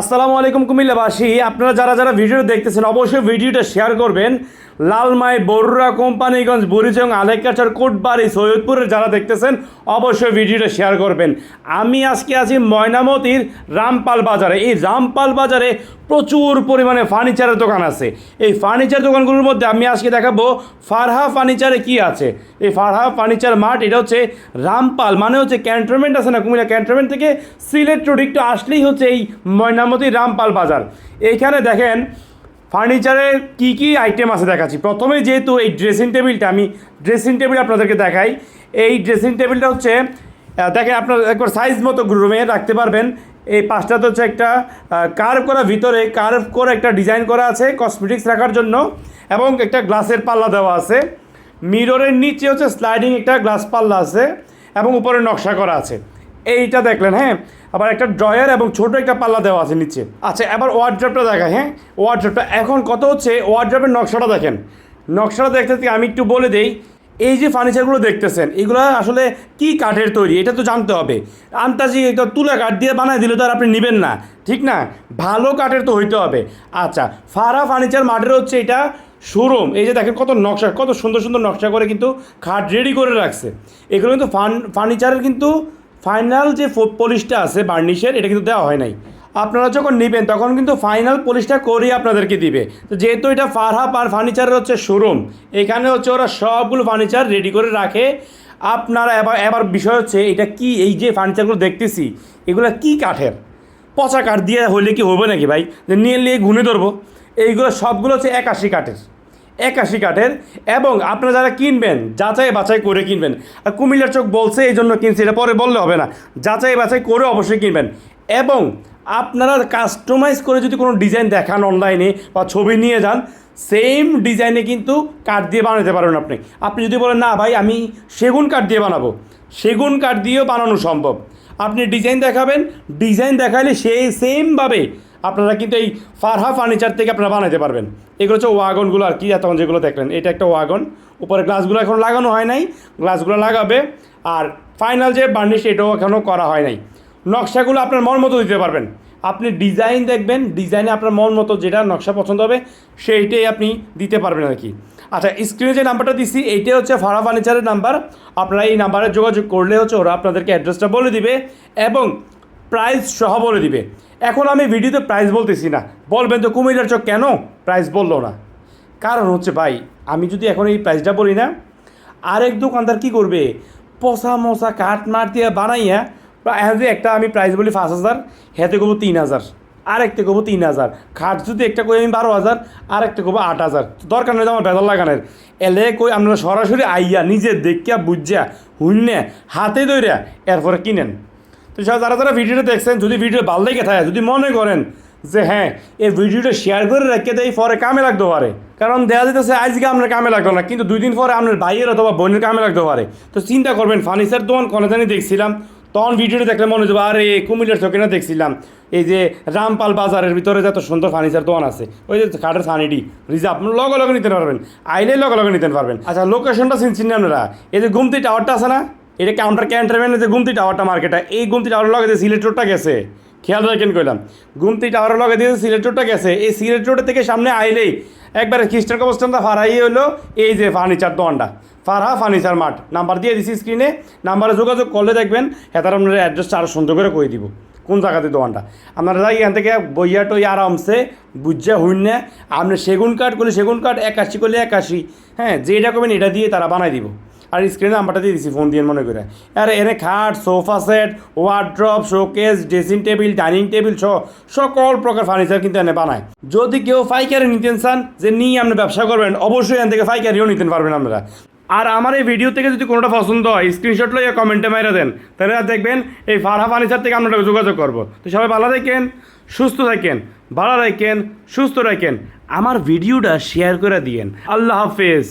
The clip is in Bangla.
আসসালামু আলাইকুম কুমিল্লাবাসী। আপনারা যারা যারা ভিডিও দেখতেছেন, অবশ্যই ভিডিওটা শেয়ার করবেন। লালমাই বরুরা কোম্পানিগঞ্জ, বুড়িচং আলেকাচার কোটবাড়ি, সৈয়দপুরের যারা দেখতেছেন, অবশ্যই ভিডিওটা শেয়ার করবেন। আমি আজকে আছি ময়নামতির রামপাল বাজারে। এই রামপাল বাজারে প্রচুর পরিমাণে ফার্নিচারের দোকান আছে। এই ফার্নিচার দোকানগুলোর মধ্যে আমি আজকে দেখাবো ফারহা ফার্নিচারে কি আছে। এই ফারহা ফার্নিচার মার্ট এটা হচ্ছে রামপাল মানে হচ্ছে ক্যান্টনমেন্ট আছে না, কুমিল্লা ক্যান্টনমেন্ট থেকে সিলেট রোড একটু আসলেই হচ্ছে এই ময়নামতি রামপাল বাজার। এইখানে দেখেন ফার্নিচারের কি কি আইটেম আছে দেখাচ্ছি। প্রথমে যেহেতু এই ড্রেসিং টেবিলটা আমি ড্রেসিং টেবিল আপনাদেরকে দেখাই। এই ড্রেসিং টেবিলটা হচ্ছে দেখেন আপনার একবার সাইজ মতো রুমে রাখতে পারবেন। এই পাঁচটাতে হচ্ছে একটা কার্ভ করা ভিতরে কার্ভ করে একটা ডিজাইন করা আছে কসমেটিক্স রাখার জন্য এবং একটা গ্লাসের পাল্লা দেওয়া আছে। মিররের নিচে হচ্ছে স্লাইডিং একটা গ্লাস পাল্লা আছে এবং উপরে নকশা করা আছে। এইটা দেখলেন হ্যাঁ? আবার একটা ড্রয়ার এবং ছোট একটা পাল্লা দেওয়া আছে নিচে। আচ্ছা এবার ওয়ার্ড্রপটা দেখায় হ্যাঁ? ওয়ার্ড্রপটা এখন কত হচ্ছে? ওয়ার্ড্রপের নকশাটা দেখেন। নকশাটা দেখতে আমি একটু বলে দেই এই যে ফার্নিচারগুলো দেখতেছেন, এগুলো আসলে কি কাঠের তৈরি? এটা তো জানতে হবে। আন্তাজি এটা তুলা কাঠ দিয়ে বানায় দিলে তো আর আপনি নেবেন না, ঠিক না? ভালো কাঠের তো হইতে হবে। আচ্ছা ফারা ফার্নিচার মার্টের হচ্ছে এটা শোরুম এই যে দেখেন কত নকশা, কত সুন্দর সুন্দর নকশা করে কিন্তু খাট রেডি করে রাখছে। এগুলো কিন্তু ফার্ন ফার্নিচারের কিন্তু ফাইনাল যে পলিশটা আছে বার্নিশের এটা কিন্তু দেওয়া হয় নাই। আপনারা যখন নেবেন, তখন কিন্তু ফাইনাল পলিশটা করেই আপনাদেরকে দিবে। তো যেহেতু এটা ফারহা পার ফার্নিচারের হচ্ছে শোরুম এখানে হচ্ছে ওরা সবগুলো ফার্নিচার রেডি করে রাখে। আপনারা এবার এবার বিষয় হচ্ছে, এটা কি এই যে ফার্নিচারগুলো দেখতেছি, এগুলো কি কাঠের? পচা কাঠ দিয়ে হইলে কি হবে নাকি ভাই? যে নিয়ে নিয়ে গুনে ধরবো। এইগুলো সবগুলো হচ্ছে একাশি কাঠের। একাশি কাঠের এবং আপনারা যারা কিনবেন, যাচাই বাছাই করে কিনবেন, আর কুমিল্লার চোখ বলছে, এই জন্য কিনছি, এটা পরে বললে হবে না। যাচাই বাছাই করে অবশ্যই কিনবেন। এবং আপনারা কাস্টমাইজ করে যদি কোনো ডিজাইন দেখান অনলাইনে বা ছবি নিয়ে যান সেম ডিজাইনে কিন্তু কাঠ দিয়ে বানাতে পারবেন আপনি। আপনি যদি বলেন, না ভাই, আমি সেগুন কাঠ দিয়ে বানাবো। সেগুন কাঠ দিয়েও বানানো সম্ভব। আপনি ডিজাইন দেখাবেন ডিজাইন দেখালে সেই সেমভাবে আপনারা কিন্তু এই ফারহা ফার্নিচার থেকে আপনারা বানাতে পারবেন। এগুলো হচ্ছে ওয়াগনগুলো আর কি, এতক্ষণ যেগুলো দেখলেন। এটা একটা ওয়াগন উপরে গ্লাসগুলো এখন লাগানো হয় নাই। গ্লাসগুলো লাগাবে। আর ফাইনাল যে বার্নিশ এটাও এখনও করা হয় নাই। নকশাগুলো আপনার মন মতো দিতে পারবেন। আপনি ডিজাইন দেখবেন ডিজাইনে আপনার মন মতো যেটা নকশা পছন্দ হবে, সেইটাই আপনি দিতে পারবেন আর কি। আচ্ছা স্ক্রিনে যে নাম্বারটা দিচ্ছি এইটাই হচ্ছে ফারা ফার্নিচারের নাম্বার আপনারা এই নাম্বারে যোগাযোগ করলে হচ্ছে ওরা আপনাদেরকে অ্যাড্রেসটা বলে দিবে এবং প্রাইস সহ বলে দিবে। এখন আমি ভিডিওতে প্রাইস বলতেছি না। বলবেন তো কুমিল্লার চক কেন প্রাইস বলল না? কারণ হচ্ছে ভাই, আমি যদি এখন এই প্রাইসটা বলি না, আরেক দোকানদার কি করবে? পচা মশা কাঠ মার দিয়ে বানাইয়া যদি একটা আমি প্রাইস বলি পাঁচ হাজার, হেতে করব তিন হাজার আর একটা করব তিন হাজার। খাট যদি একটা কই আমি বারো হাজার আর একটা করব আট হাজার। দরকার তো আমার বেদল লাগানোর। এলে কই আপনারা সরাসরি আইয়া নিজে দেখিয়া, বুঝিয়া হুন্যা হাতে দইরা এরপরে কিনেন। তো সব যারা যারা ভিডিওটা দেখছেন, যদি ভিডিও ভালো লেগে থাকে, যদি মনে করেন যে হ্যাঁ এই ভিডিওটা শেয়ার করে রেখে দেয় পরে কামে লাগতে পারে। কারণ দেখা যেতেছে, আজকে আপনার কামে লাগল না, কিন্তু দুই দিন পরে আপনার ভাইয়ের অথবা বোনের কামে লাগতে পারে। তো চিন্তা করবেন, ফার্নিচার দোকান কোনো জানি দেখছিলাম তখন ভিডিওটা দেখলে মনে হচ্ছে, আরে, কুমিল্লার চোখে না দেখছিলাম। এই যে রামপাল বাজারের ভিতরে যত সুন্দর ফার্নিচার দোকান আছে, ওই যে কাঠের সানিডি রিজার্ভ লগে লগে নিতে পারবেন। আইলে লগে লগে নিতে পারবেন। আচ্ছা লোকেশনটা চিনছেন না আপনারা? এই যে গুমতি টাওয়ারটা আছে না, এটা কাউন্টার ক্যান্টারম্যানের যে গুমতি টাওয়ারটা মার্কেটটা এই গুমতি টাওয়ার লগে যে সিলেট রোডটা গেছে খেয়াল রাখেন কইলাম। গুমতি টাওয়ারের লগে দিয়ে সিলেট রোডটা গেছে। এই সিলেট রোডের থেকে সামনে আইলেই একবারে খ্রিস্টান কবস্থানটা ফারাই হলো এই যে ফার্নিচার দোকানটা। ফারহা ফার্নিচার মাঠ। নাম্বার দিয়ে দিছি স্ক্রিনে নাম্বারে যোগাযোগ করলে দেখবেন হ্যাঁ তার আপনার অ্যাড্রেসটা আরও সুন্দর করে কই দিব, কোন জায়গাতে দোকানটা। আপনারা যাই এখান থেকে বইয়া টই আরামসে বুঝা হইনে আপনি সেগুন কাঠ করলে সেগুন কাঠ একাশি করলে একাশি হ্যাঁ যেটা করবেন এটা দিয়ে তারা বানাই দিব। আর স্ক্রিনে নাম্বারটা দিয়ে দিছি ফোন দিয়ে মনে করে। আর, এনে খাট sofa set wardrobe showcase dressing table dining table সহ সকল প্রকার ফার্নিচার কিন্তু এনে বানায়। যদি কেউ ফাইকারি নিতেন চান, যে নিয়ে আপনি ব্যবসা করবেন, অবশ্যই এখান থেকে ফাইকারিও নিতে পারবেন আপনারা। আর আমার এই ভিডিও থেকে যদি কোনোটা পছন্দ হয় স্ক্রিনশট লইয়া কমেন্টে মাইরা দেন, তাহলে দেখবেন এই ফারহা ফার্নিচার থেকে আমরা যোগাযোগ করব। তো সবাই ভালো থাকেন, সুস্থ থাকেন, ভালো রাখেন সুস্থ রাখেন। আমার ভিডিওটা শেয়ার করে দিয়েন। আল্লাহ হাফেজ।